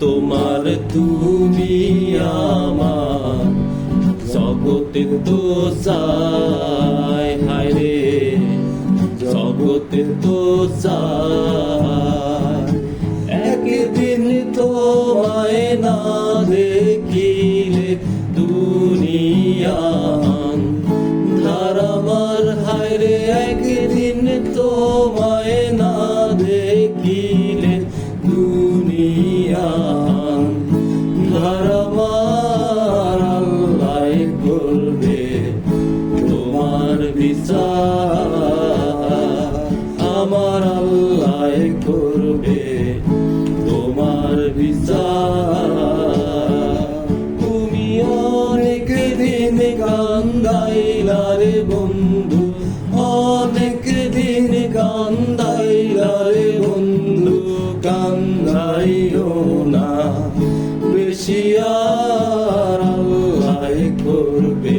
তোমার তুমি আমার। জগতে তো চাই হায় রে। জগতে তো চাই। একদিন তোমায় আমার আল্লাহ করবে তোমার বিচার। তুমি অনেক দিন কান্দাইলা রে বন্ধু অনেক দিন কান্দাইলা রে বন্ধু, কান্দাইও না। বেশি আর আল্লাহ করবে